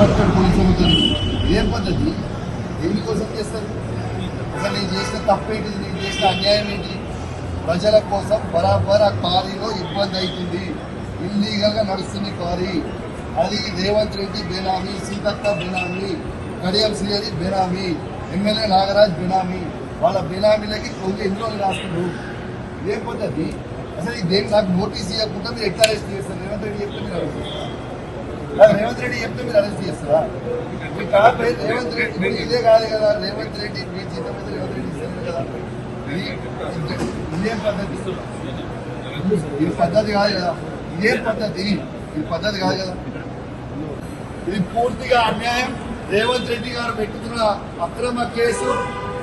బట్టలు పోలీసులతో ఏం పద్ధతి? దేనికోసం చేస్తారు? అసలు నేను చేసిన తప్పేంటిది నేను చేసిన అన్యాయం ఏంటి? ప్రజల కోసం బరాబర్ ఆ క్వారీలో ఇబ్బంది అవుతుంది. ఇల్లీగల్గా నడుస్తుంది క్వారీ. అది రేవంత్ రెడ్డి బేనామీ సీతక్క బేనామీ కడియం శ్రీహరి బేనామీ ఎమ్మెల్యే నాగరాజ్ బేనామీ. వాళ్ళ బేనామీలకి కొన్ని ఎన్ని రోజులు రాస్తున్నారు ఏం పద్ధతి? అసలు ఇది దేని నాకు నోటీస్ ఇవ్వకుండా మీరు ఎట్లా అరెస్ట్ చేస్తారు. రేవంత్ రెడ్డి చెప్తే మీరు అరెస్ట్ రేవంత్ రెడ్డి చెప్తే మీరు అరెస్ట్ చేస్తారా? మీ కాదు రేవంత్ రెడ్డి ఇదే కాదు కదా రేవంత్ రెడ్డి మీ జీతం మీద రేవంత్ రెడ్డి ఇస్తారు కదా. ఇది- ఇదేం పద్ధతి? ఇది పద్ధతి కాదు కదా. ఇదేం పద్ధతి? ఇది పద్ధతి కాదు కదా. ఇది పూర్తిగా అన్యాయం. రేవంత్ రెడ్డి గారు పెట్టుకున్న అక్రమ కేసు.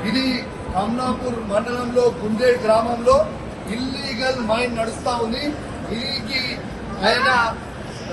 ఇది కమ్నాపూర్ మండలంలో గుండే గ్రామంలో ఇల్లీగల్ మైన్ నడుస్తా ఉంది. దీనికి ఆయన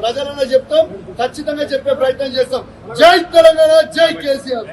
ప్రజలన్నా చెప్తాం ఖచ్చితంగా చెప్పే ప్రయత్నం చేస్తాం. జై తెలంగాణ జై కేసీఆర్.